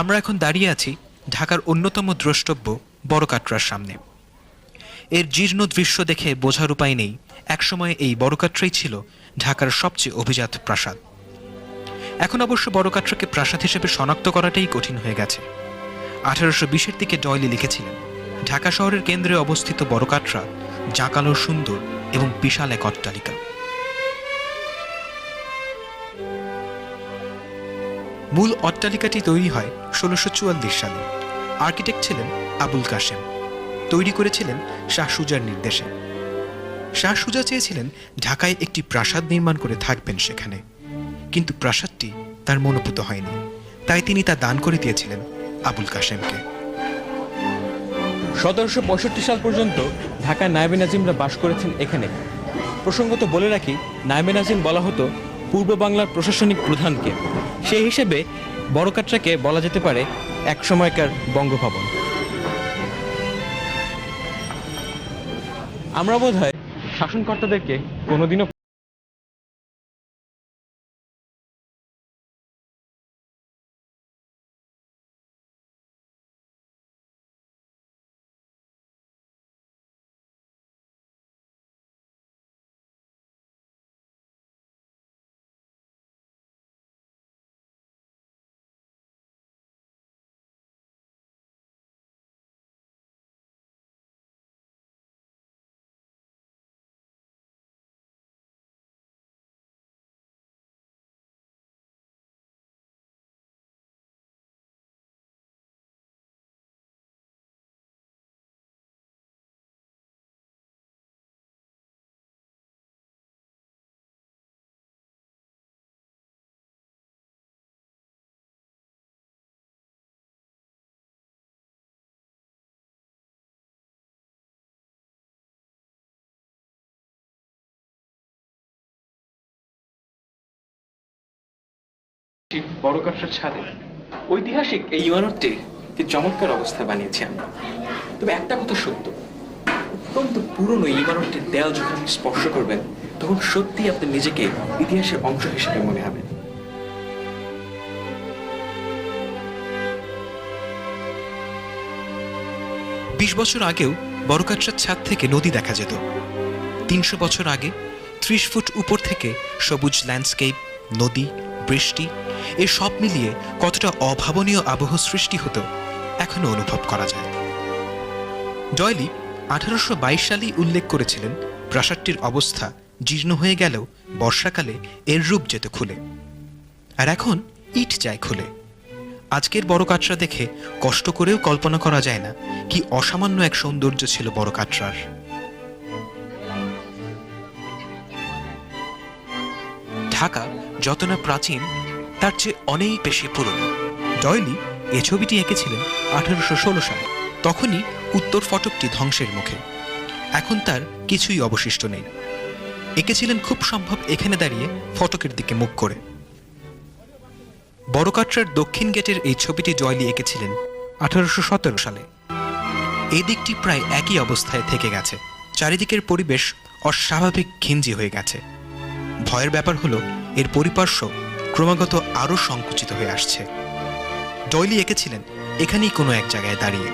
আমরা এখন দাঁড়িয়ে আছি ঢাকার অন্যতম দ্রষ্টব্য বড়কাটরার সামনে। এর জীর্ণ দৃশ্য দেখে বোঝার উপায় নেই, একসময় এই বড়কাটরাই ছিল ঢাকার সবচেয়ে অভিজাত প্রাসাদ। এখন অবশ্য বড়কাটরাকে প্রাসাদ হিসেবে শনাক্ত করাটাই কঠিন হয়ে গেছে। আঠারোশো বিশের দিকে ডয়লি লিখেছিলেন, ঢাকা শহরের কেন্দ্রে অবস্থিত বড়কাটরা জাঁকালো সুন্দর এবং বিশাল এক অট্টালিকা। মূল অট্টালিকাটি তৈরি হয় ষোলোশো সালে। আর্কিটেক্ট ছিলেন আবুল কাশেম। তৈরি করেছিলেন শাহ সুজার নির্দেশে। শাহ সুজা চেয়েছিলেন ঢাকায় একটি প্রাসাদ নির্মাণ করে থাকবেন সেখানে। কিন্তু প্রাসাদটি তার মনোভূত হয়নি। তাই তিনি তা দান করে দিয়েছিলেন আবুল কাশেমকে। সতেরোশো পঁয়ষট্টি সাল পর্যন্ত ঢাকার নায়েবে নাজিমরা বাস করেছেন এখানে। প্রসঙ্গত বলে রাখি, নায়েবে নাজিম বলা হতো পূর্ব বাংলার প্রশাসনিক প্রধানকে। সেই হিসেবে বড়কাটরাকে বলা যেতে পারে এক সময়কার বঙ্গভবন। আমরা বোধ হয় শাসনকর্তাদেরকে কোনোদিনও বড়কাটরার ছাদে। ঐতিহাসিক এই কি চমৎকার অবস্থা বানিয়েছি আমরা। তবে একটা কথা সত্য, অত্যন্ত পুরনো ইমারতটির দেয়াল যখন আপনি স্পর্শ করবেন, তখন সত্যি আপনি নিজেকে ইতিহাসের অংশ হিসেবে মনে হবে। বিশ বছর আগেও বড়কাটরার ছাদ থেকে নদী দেখা যেত। তিনশো বছর আগে ত্রিশ ফুট উপর থেকে সবুজ ল্যান্ডস্কেপ, নদী, বৃষ্টি এ সব মিলিয়ে কতটা অভাবনীয় আবহ সৃষ্টি হতো, এখনও অনুভব করা যায়। ডয়লি আঠারোশো বাইশ সালেই উল্লেখ করেছিলেন, প্রাসাদটির অবস্থা জীর্ণ হয়ে গেলেও বর্ষাকালে এর রূপ যেত খুলে। আর এখন ইট যায় খুলে। আজকের বড় কাটরা দেখে কষ্ট করেও কল্পনা করা যায় না কি অসামান্য এক সৌন্দর্য ছিল বড় কাটরার ঢাকা যত না প্রাচীন তার চেয়ে অনেক বেশি পুরনো। ডয়লি এ ছবিটি এঁকেছিলেন আঠারোশো ষোলো সালে। তখনই উত্তর ফটকটি ধ্বংসের মুখে। এখন তার কিছুই অবশিষ্ট নেই। এঁকেছিলেন খুব সম্ভব এখানে দাঁড়িয়ে ফটকের দিকে মুখ করে। বড়কাটরার দক্ষিণ গেটের এই ছবিটি জয়লি এঁকেছিলেন আঠারোশো সতেরো সালে। এই দিকটি প্রায় একই অবস্থায় থেকে গেছে। চারিদিকের পরিবেশ অস্বাভাবিক ঘিঞ্জি হয়ে গেছে। ভয়ের ব্যাপার হলো, এর পরিপার্শ্ব ক্রমাগত আরও সংকুচিত হয়ে আসছে। ডয়লি এঁকেছিলেন এখানেই কোনো এক জায়গায় দাঁড়িয়ে।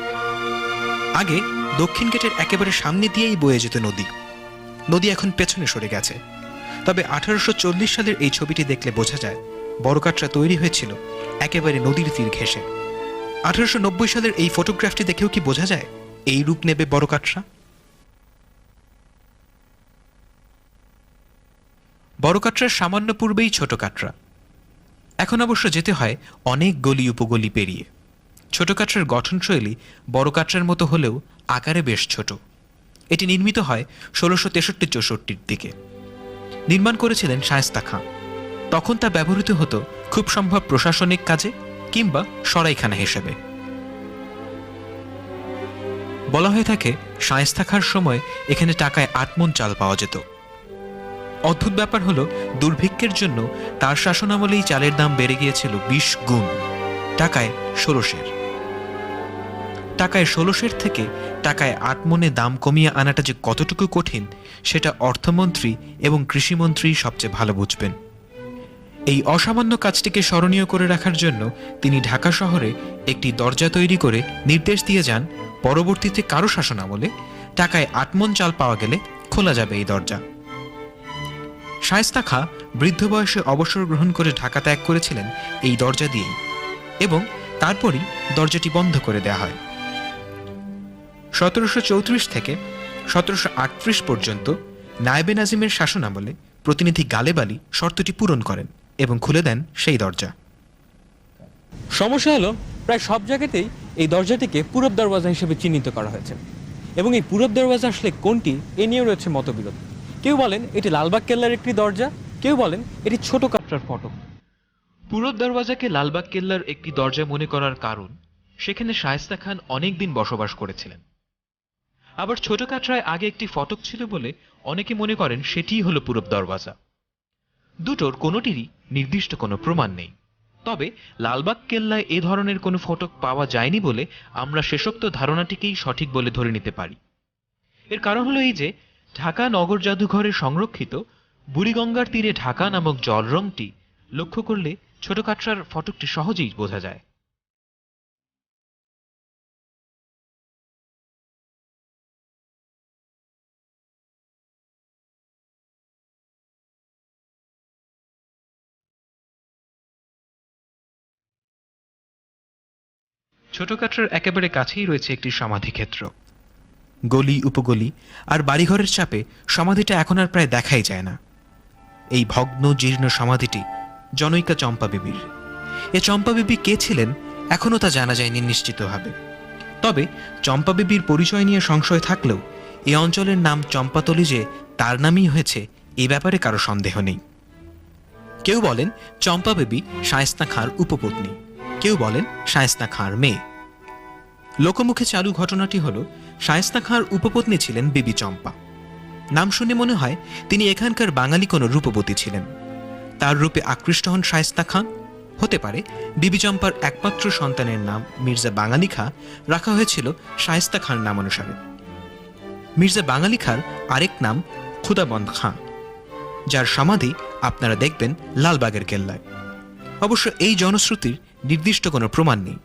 আগে দক্ষিণ গেটের একেবারে সামনে দিয়েই বয়ে যেত নদী। নদী এখন পেছনে সরে গেছে। তবে আঠারোশো চল্লিশ সালের এই ছবিটি দেখলে বোঝা যায় বড়কাটরা তৈরি হয়েছিল একেবারে নদীর তীর ঘেঁষে। আঠারোশো নব্বই সালের এই ফটোগ্রাফটি দেখেও কি বোঝা যায়, এই রূপ নেবে বড়কাটরা বড় কাটরার সামান্য পূর্বেই ছোট কাটরা এখন অবশ্য যেতে হয় অনেক গলি উপগলি পেরিয়ে। ছোট কাটরার গঠনশৈলী বড় কাটরার মতো হলেও আকারে বেশ ছোট। এটি নির্মিত হয় ষোলোশো তেষট্টি চৌষট্টির দিকে। নির্মাণ করেছিলেন শায়েস্তা খাঁ। তখন তা ব্যবহৃত হতো খুব সম্ভব প্রশাসনিক কাজে কিংবা সরাইখানা হিসেবে। বলা হয়ে থাকে, শায়েস্তা খাঁর সময় এখানে টাকায় আটমন চাল পাওয়া যেত। অদ্ভুত ব্যাপার হলো, দুর্ভিক্ষের জন্য তার শাসনামলেই চালের দাম বেড়ে গিয়েছিল বিশ গুণ। টাকায় ষোলোশের। টাকায় ষোলোশের থেকে টাকায় আট মনে দাম কমিয়ে আনাটা যে কতটুকু কঠিন, সেটা অর্থমন্ত্রী এবং কৃষিমন্ত্রী সবচেয়ে ভালো বুঝবেন। এই অসামান্য কাজটিকে স্মরণীয় করে রাখার জন্য তিনি ঢাকা শহরে একটি দরজা তৈরি করে নির্দেশ দিয়ে যান, পরবর্তীতে কারও শাসনামলে টাকায় আটমন চাল পাওয়া গেলে খোলা যাবে এই দরজা। শায়স্তা খা বৃদ্ধ বয়সে অবসর গ্রহণ করে ঢাকা ত্যাগ করেছিলেন এই দরজা দিয়েই এবং তারপরই দরজাটি বন্ধ করে দেয়া হয়। সতেরোশো চৌত্রিশ থেকে সতেরোশো আটত্রিশ পর্যন্ত নায়েবে নাজিমের শাসনামলে প্রতিনিধি গালেব আলী শর্তটি পূরণ করেন এবং খুলে দেন সেই দরজা। সমস্যা হলো, প্রায় সব জায়গাতেই এই দরজাটিকে পূরব দরওয়াজা হিসেবে চিহ্নিত করা হয়েছে এবং এই পূরব দরওয়াজা আসলে কোনটি এ নিয়েও রয়েছে মতবিরোধ। কেউ বলেন এটি লালবাগ কেল্লার একটি দরজা, কেউ বলেন এটি ছোট কাটরার ফটক পূরব দরওয়াজাকে লালবাগ কেল্লার একটি দরজা মনে করার কারণ, সেখানে শায়েস্তা খান অনেকদিন বসবাস করেছিলেন। আবার ছোট কাটরায় আগে একটি ফটক ছিল বলে অনেকে মনে করেন সেটিই হলো পূরব দরওয়াজা। দুটোর কোনোটিরই নির্দিষ্ট কোনো প্রমাণ নেই। তবে লালবাগ কেল্লায় এ ধরনের কোনো ফটক পাওয়া যায়নি বলে আমরা শেষোক্ত ধারণাটিকেই সঠিক বলে ধরে নিতে পারি। এর কারণ হলো এই যে ঢাকা নগর জাদুঘরে সংরক্ষিত বুড়িগঙ্গার তীরে ঢাকা নামক জলরংটি লক্ষ্য করলে ছোট কাটরার ফটকটি সহজেই বোঝা যায়। ছোট কাটরার একেবারে কাছেই রয়েছে একটি সমাধিক্ষেত্র। গলি, উপগলি আর বাড়িঘরের চাপে সমাধিটা এখন আর প্রায় দেখাই যায় না। এই ভগ্ন, জীর্ণ সমাধিটি জনৈকা চম্পা বিবির। এ চম্পা বিবি কে ছিলেন এখনও তা জানা যায়নি নিশ্চিতভাবে। তবে চম্পা বিবির পরিচয় নিয়ে সংশয় থাকলেও এ অঞ্চলের নাম চম্পাতলি যে তার নামই হয়েছে, এ ব্যাপারে কারও সন্দেহ নেই। কেউ বলেন চম্পা বেবি শায়স্তা খাঁর উপপত্নী। কেউ বলেন শায়স্তা খাঁর মেয়ে। লোকমুখে চালু ঘটনাটি হল শায়স্তা খাঁর উপপত্নী ছিলেন বিবি চম্পা। নাম শুনে মনে হয় তিনি এখানকার বাঙালি কোনো রূপবতী ছিলেন। তার রূপে আকৃষ্ট হন শায়স্তা খাঁ। হতে পারে বিবি চম্পার একমাত্র সন্তানের নাম মির্জা বাঙালি খাঁ রাখা হয়েছিল শায়স্তা খাঁর নাম অনুসারে মির্জা বাঙালি খাঁর আরেক নাম খুদাবন্দ খাঁ, যার সমাধি আপনারা দেখবেন লালবাগের কেল্লায়। অবশ্য এই জনশ্রুতির নির্দিষ্ট কোনো প্রমাণ নেই।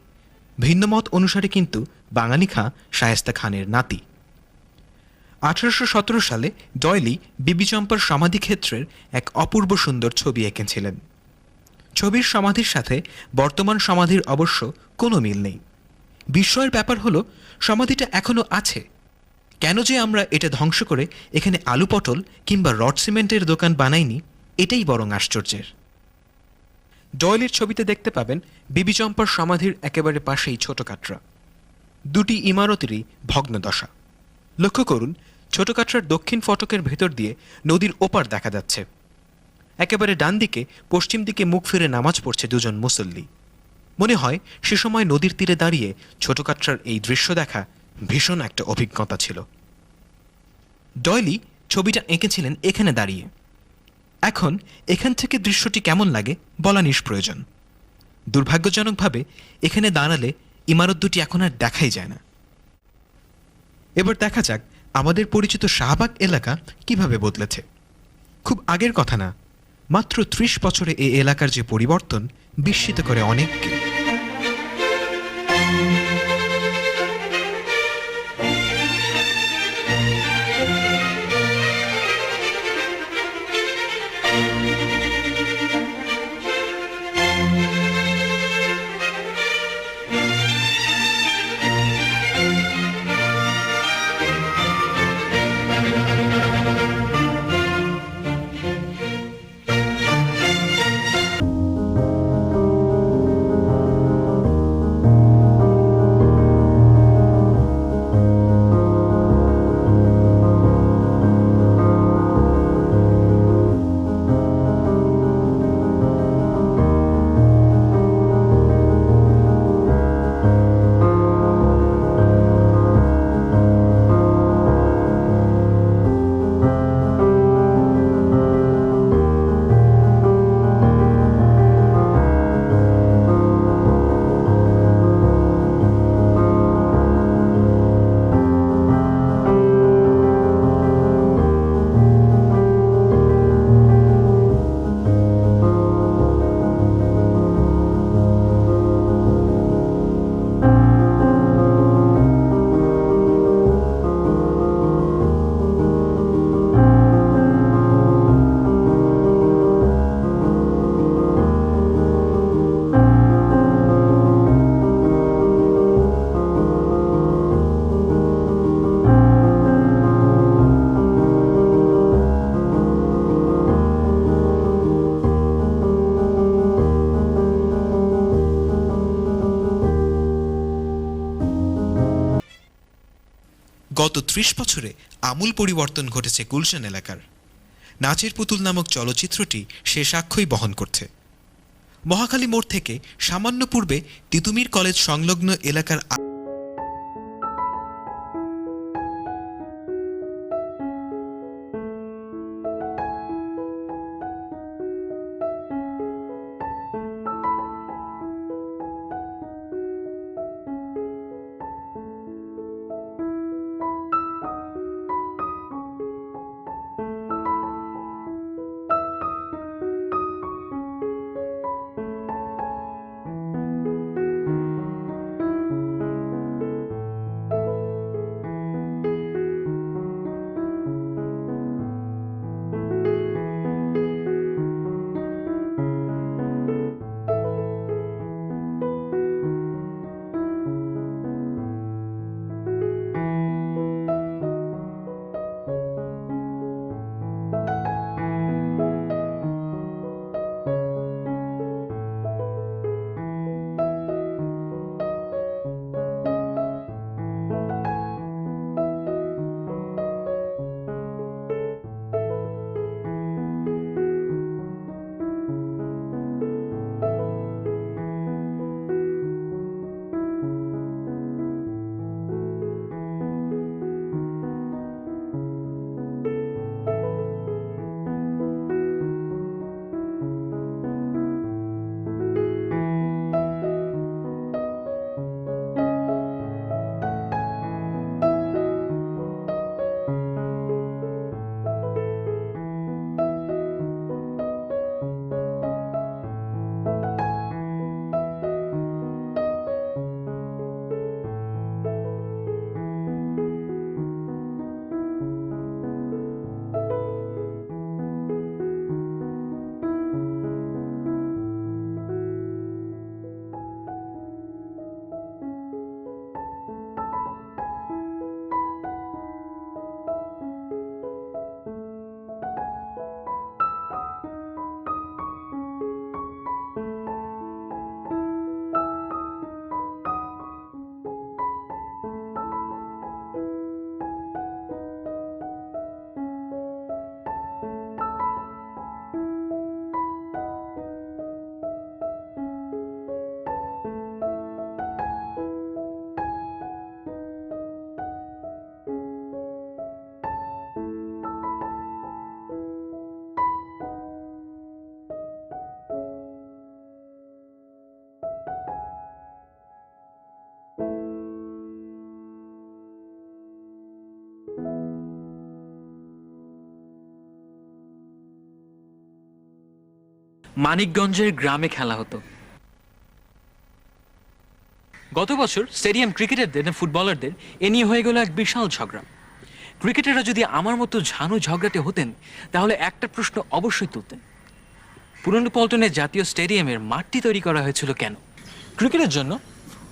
ভিন্নমত অনুসারে কিন্তু বাঙালি খাঁ শায়েস্তা খানের নাতি। আঠারোশো সতেরো সালে ডয়লি বিবি চম্পার সমাধিক্ষেত্রের এক অপূর্ব সুন্দর ছবি এঁকেছিলেন। ছবির সমাধির সাথে বর্তমান সমাধির অবশ্য কোনো মিল নেই। বিস্ময়ের ব্যাপার হলো, সমাধিটা এখনও আছে। কেন যে আমরা এটা ধ্বংস করে এখানে আলু পটল কিংবা রড সিমেন্টের দোকান বানাইনি, এটাই বরং আশ্চর্যের। ডয়েলের ছবিতে দেখতে পাবেন বিবি চম্পার সমাধির একেবারে পাশেই ছোট কাটরা দুটি ইমারতেরই ভগ্নদশা। লক্ষ্য করুন ছোট কাটরার দক্ষিণ ফটকের ভেতর দিয়ে নদীর ওপার দেখা যাচ্ছে। একেবারে ডান দিকে, পশ্চিম দিকে মুখ ফিরে নামাজ পড়ছে দুজন মুসল্লি। মনে হয় সে সময় নদীর তীরে দাঁড়িয়ে ছোট কাটরার এই দৃশ্য দেখা ভীষণ একটা অভিজ্ঞতা ছিল। ডয়লি ছবিটা এঁকেছিলেন এখানে দাঁড়িয়ে। এখন এখান থেকে দৃশ্যটি কেমন লাগে বলা নিষ্প্রয়োজন। দুর্ভাগ্যজনকভাবে এখানে দাঁড়ালে ইমারত দুটি এখন আর দেখাই যায় না। এবার দেখা যাক আমাদের পরিচিত শাহবাগ এলাকা কীভাবে বদলেছে। খুব আগের কথা না, মাত্র ত্রিশ বছরে এ এলাকার যে পরিবর্তন বিস্মিত করে অনেককে। আমূল পরিবর্তন ঘটেছে গুলশান এলাকার। নাচের পুতুল নামক চলচ্চিত্রটি সে সাক্ষ্যই বহন করছে। মহাখালী মোড় থেকে সামান্য পূর্বে তিতুমির কলেজ সংলগ্ন এলাকার মানিকগঞ্জের গ্রামে খেলা হতো। গত বছর স্টেডিয়াম ক্রিকেটারদের ফুটবলারদের এ নিয়ে হয়ে গেল এক বিশাল ঝগড়া। ক্রিকেটাররা যদি আমার মতো ঝানু ঝগড়াটে হতেন, তাহলে একটা প্রশ্ন অবশ্যই তুলতেন। পুরনো পল্টনের জাতীয় স্টেডিয়ামের মাঠটি তৈরি করা হয়েছিল কেন? ক্রিকেটের জন্য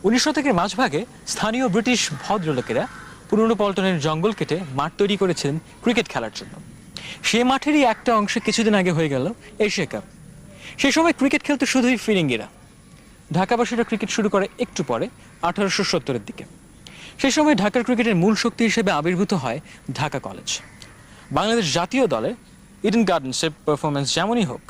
উনিশ শতকের মাঝভাগে স্থানীয় ব্রিটিশ ভদ্রলোকেরা পুরনো পল্টনের জঙ্গল কেটে মাঠ তৈরি করেছিলেন ক্রিকেট খেলার জন্য। সে মাঠেরই একটা অংশ কিছুদিন আগে হয়ে গেল এশিয়া কাপ। সে সময় ক্রিকেট খেলতে শুধুই ফিরিঙ্গিরা ঢাকাবাসীরা ক্রিকেট শুরু করে একটু পরে, আঠারোশো সত্তরের দিকে। সেই সময় ঢাকার ক্রিকেটের মূল শক্তি হিসেবে আবির্ভূত হয় ঢাকা কলেজ বাংলাদেশ জাতীয় দলে ইডেন গার্ডেন্সের পারফরমেন্স যেমনই হোক,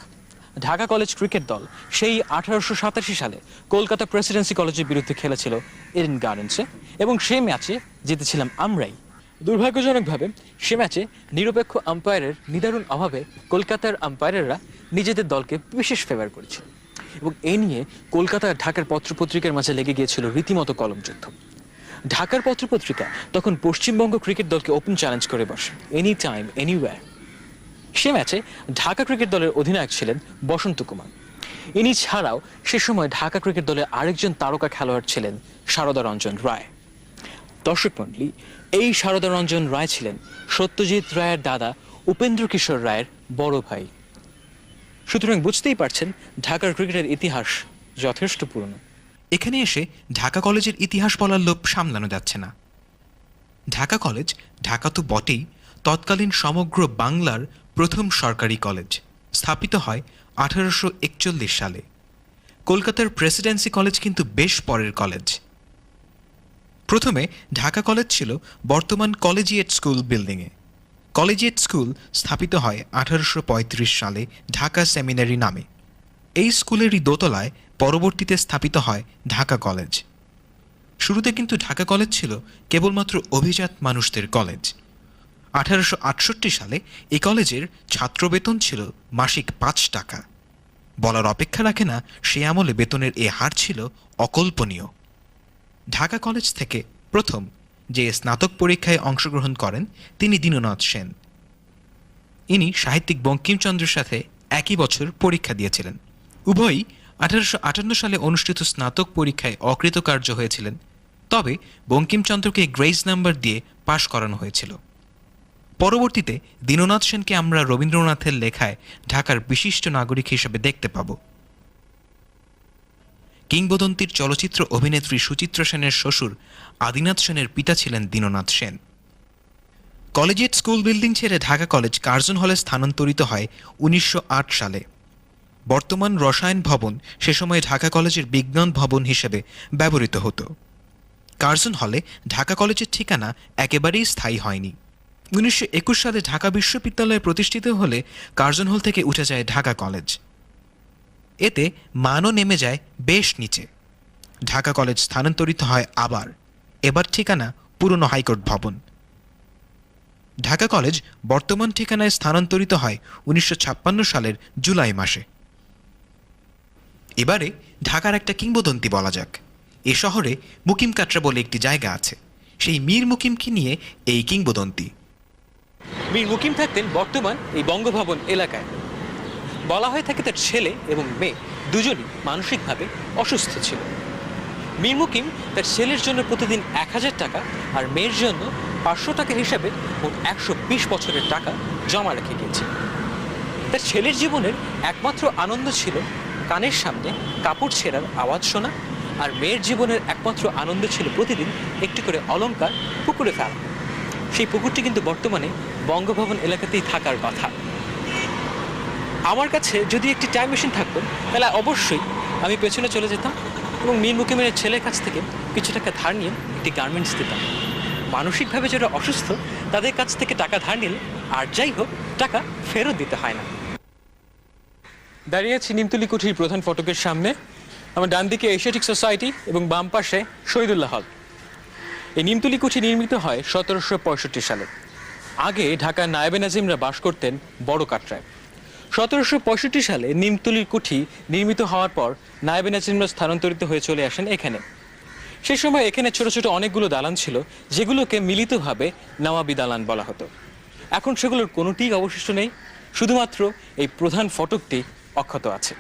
ঢাকা কলেজ ক্রিকেট দল সেই আঠারোশো সাতাশি সালে কলকাতা প্রেসিডেন্সি কলেজের বিরুদ্ধে খেলেছিল ইডেন গার্ডেন্সে এবং সেই ম্যাচে জিতেছিলাম আমরাই। দুর্ভাগ্যজনকভাবে, সে ম্যাচে নিরপেক্ষ আম্পায়ারের নিদারুণ অভাবে কলকাতার আম্পায়াররা নিজেদের দলকে বিশেষ ফেভার করেছিল। এবং এ নিয়ে কলকাতা ঢাকার পত্রপত্রিকার মাঝে লেগে গিয়েছিল রীতিমতো কলম যুদ্ধ। ঢাকার পত্রপত্রিকা তখন পশ্চিমবঙ্গ ক্রিকেট দলকে ওপেন চ্যালেঞ্জ করে বসে এনি টাইম এনিওয়্যার সে ম্যাচে ঢাকা ক্রিকেট দলের অধিনায়ক ছিলেন বসন্ত কুমার। ইনি ছাড়াও সে সময় ঢাকা ক্রিকেট দলের আরেকজন তারকা খেলোয়াড় ছিলেন সারদা রঞ্জন রায়। দর্শক মণ্ডলী এই সারদা রঞ্জন রায় ছিলেন সত্যজিৎ রায়ের দাদা উপেন্দ্র কিশোর রায়ের বড় ভাই। সুতরাং বুঝতেই পারছেন, ঢাকার ক্রিকেটের ইতিহাস যথেষ্ট পুরনো। এখানে এসে ঢাকা কলেজের ইতিহাস বলার লোভ সামলানো যাচ্ছে না। ঢাকা কলেজ, ঢাকা তো বটেই, তৎকালীন সমগ্র বাংলার প্রথম সরকারি কলেজ, স্থাপিত হয় আঠারোশো একচল্লিশ সালে। কলকাতার প্রেসিডেন্সি কলেজ কিন্তু বেশ পরের কলেজ। প্রথমে ঢাকা কলেজ ছিল বর্তমান কলেজিয়েট স্কুল বিল্ডিংয়ে। কলেজিয়েট স্কুল স্থাপিত হয় আঠারোশো পঁয়ত্রিশ সালে ঢাকা সেমিনারি নামে। এই স্কুলেরই দোতলায় পরবর্তীতে স্থাপিত হয় ঢাকা কলেজ। শুরুতে কিন্তু ঢাকা কলেজ ছিল কেবলমাত্র অভিজাত মানুষদের কলেজ। আঠারোশো আটষট্টি সালে এই কলেজের ছাত্র বেতন ছিল মাসিক পাঁচ টাকা। বলার অপেক্ষা রাখে না, সে আমলে বেতনের এ হার ছিল অকল্পনীয়। ঢাকা কলেজ থেকে প্রথম যে স্নাতক পরীক্ষায় অংশগ্রহণ করেন তিনি দীননাথ সেন। ইনি সাহিত্যিক বঙ্কিমচন্দ্রের সাথে একই বছর পরীক্ষা দিয়েছিলেন। উভয়ই আঠারোশো আটান্ন সালে অনুষ্ঠিত স্নাতক পরীক্ষায় অকৃতকার্য হয়েছিলেন। তবে বঙ্কিমচন্দ্রকে গ্রেস নাম্বার দিয়ে পাশ করানো হয়েছিল। পরবর্তীতে দীননাথ সেনকে আমরা রবীন্দ্রনাথের লেখায় ঢাকার বিশিষ্ট নাগরিক হিসেবে দেখতে পাব। কিংবদন্তির চলচ্চিত্র অভিনেত্রী সুচিত্রা সেনের শ্বশুর আদিনাথ সেনের পিতা ছিলেন Dinanath Sen. Collegiate school building ছেড়ে ঢাকা কলেজ কার্জন হলে স্থানান্তরিত হয় উনিশশো আট সালে। বর্তমান রসায়ন ভবন সে সময় ঢাকা কলেজের বিজ্ঞান ভবন হিসেবে ব্যবহৃত হতো। কার্জন হলে ঢাকা কলেজের ঠিকানা একেবারেই স্থায়ী হয়নি। উনিশশো একুশ সালে ঢাকা বিশ্ববিদ্যালয় প্রতিষ্ঠিত হলে কার্জন হল থেকে উঠে যায় ঢাকা কলেজ। এতে মানও নেমে যায় বেশ নিচে। ঢাকা কলেজ স্থানান্তরিত হয় আবার। এবার ঠিকানা পুরনো হাইকোর্ট ভবন। ঢাকা কলেজ বর্তমান ঠিকানায় স্থানান্তরিত হয় উনিশশো ছাপ্পান্ন সালের জুলাই মাসে। এবারে ঢাকার একটা কিংবদন্তি বলা যাক। এ শহরে মুকিম কাটরা বলে একটি জায়গা আছে। সেই মীর মুকিমকে নিয়ে এই কিংবদন্তি। মীর মুকিম থাকতেন বর্তমান এই বঙ্গভবন এলাকায়। বলা হয়ে থাকে তার ছেলে এবং মেয়ে দুজনই মানসিকভাবে অসুস্থ ছিল। মীর মুকিম তার ছেলের জন্য প্রতিদিন এক হাজার টাকা আর মেয়ের জন্য পাঁচশো টাকা হিসাবে মোট একশো বিশ বছরের টাকা জমা রেখে গিয়েছে তার ছেলের জীবনের একমাত্র আনন্দ ছিল কানের সামনে কাপড় ছেঁড়ার আওয়াজ শোনা আর মেয়ের জীবনের একমাত্র আনন্দ ছিল প্রতিদিন একটি করে অলংকার পুকুরে ফেলা। সেই পুকুরটি কিন্তু বর্তমানে বঙ্গভবন এলাকাতেই থাকার কথা। আমার কাছে যদি একটি টাইম মেশিন থাকতো, তাহলে অবশ্যই আমি পেছনে চলে যেতাম এবং মীর মুকিমের ছেলের কাছ থেকে কিছু টাকা ধার নিয়ে একটি গার্মেন্টস দিতাম। মানসিকভাবে যারা অসুস্থ, তাদের কাছ থেকে টাকা ধার নিলে আর যাই হোক, টাকা ফেরত দিতে হয় না। দাঁড়িয়ে আছি নিমতলি কুঠির প্রধান ফটকের সামনে। আমার ডান দিকে এশিয়াটিক সোসাইটি এবং বাম পাশে শহীদুল্লাহ হল। এই নিমতলি কুঠি নির্মিত হয় সতেরোশো পঁয়ষট্টি সালে। আগে ঢাকার নায়েবে নাজিমরা বাস করতেন বড় কাটরায়। সতেরোশো পঁয়ষট্টি সালে নিমতলির কুঠি নির্মিত হওয়ার পর নায়েবে নাজিমরা স্থানান্তরিত হয়ে চলে আসেন এখানে। সে সময় এখানে ছোট ছোট অনেকগুলো দালান ছিল, যেগুলোকে মিলিতভাবে নওয়াবি দালান বলা হতো। এখন সেগুলোর কোনোটিই অবশিষ্ট নেই, শুধুমাত্র এই প্রধান ফটকটি অক্ষত আছে।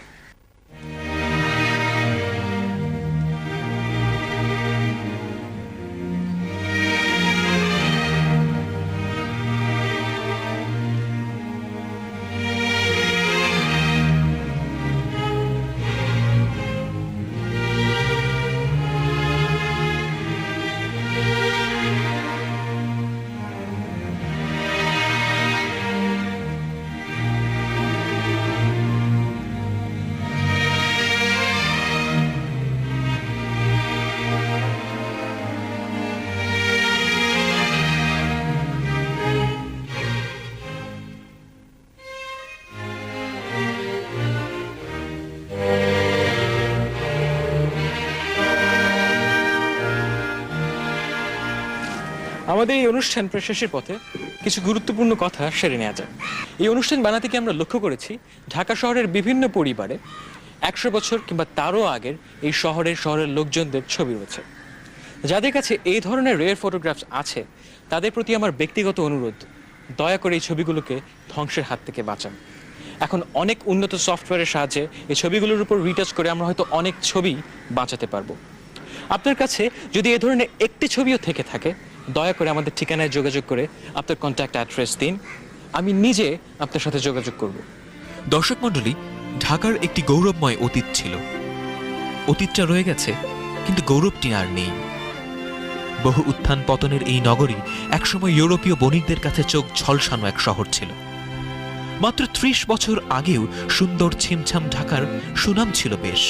আমাদের এই অনুষ্ঠান প্রায় শেষের পথে কিছু গুরুত্বপূর্ণ কথা সেরে নেওয়া যায় এই অনুষ্ঠান বানাতে গিয়ে আমরা লক্ষ্য করেছি? ঢাকা শহরের বিভিন্ন পরিবারে একশো বছর কিংবা তারও আগের এই শহরের শহরের লোকজনদের ছবি রয়েছে। যাদের কাছে এই ধরনের রেয়ার ফটোগ্রাফস আছে, তাদের প্রতি আমার ব্যক্তিগত অনুরোধ, দয়া করে এই ছবিগুলোকে ধ্বংসের হাত থেকে বাঁচান। এখন অনেক উন্নত সফটওয়্যারের সাহায্যে এই ছবিগুলোর উপর রিটাচ করে আমরা হয়তো অনেক ছবি বাঁচাতে পারব। আপনার কাছে যদি এ ধরনের একটি ছবিও থেকে থাকে দয়া করে আমাদের ঠিকানায় যোগাযোগ করে আপনার কন্ট্যাক্ট অ্যাড্রেস দিন। আমি নিজে আপনার সাথে যোগাযোগ করব। দর্শক মণ্ডলী, ঢাকার একটি গৌরবময় অতীত ছিল। অতীতটা রয়ে গেছে, কিন্তু গৌরবটি আর নেই। বহু উত্থান পতনের এই নগরী একসময় ইউরোপীয় বণিকদের কাছে চোখ ঝলসানো এক শহর ছিল। মাত্র ত্রিশ বছর আগেও সুন্দর ছিমছাম ঢাকার সুনাম ছিল বেশ।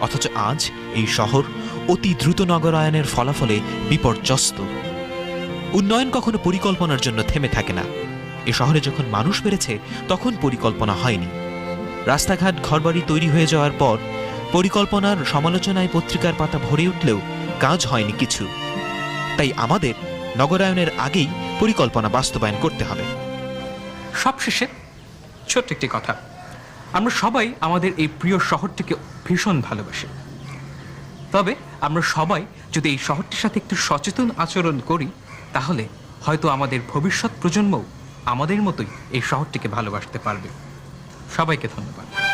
অথচ আজ এই শহর অতি দ্রুত নগরায়নের ফলাফলে বিপর্যস্ত। উন্নয়ন কখনো পরিকল্পনার জন্য থেমে থাকে না। এ শহরে যখন মানুষ বেড়েছে, তখন পরিকল্পনা হয়নি। রাস্তাঘাট, ঘরবাড়ি তৈরি হয়ে যাওয়ার পর পরিকল্পনার সমালোচনায় পত্রিকার পাতা ভরে উঠলেও কাজ হয়নি কিছু। তাই আমাদের নগরায়নের আগেই পরিকল্পনা বাস্তবায়ন করতে হবে। সবশেষে ছোট্ট একটি কথা। আমরা সবাই আমাদের এই প্রিয় শহরটিকে ভীষণ ভালোবাসি। তবে আমরা সবাই যদি এই শহরটির সাথে একটু সচেতন আচরণ করি, তাহলে হয়তো আমাদের ভবিষ্যৎ প্রজন্মও আমাদের মতোই এই শহরটিকে ভালোবাসতে পারবে। সবাইকে ধন্যবাদ।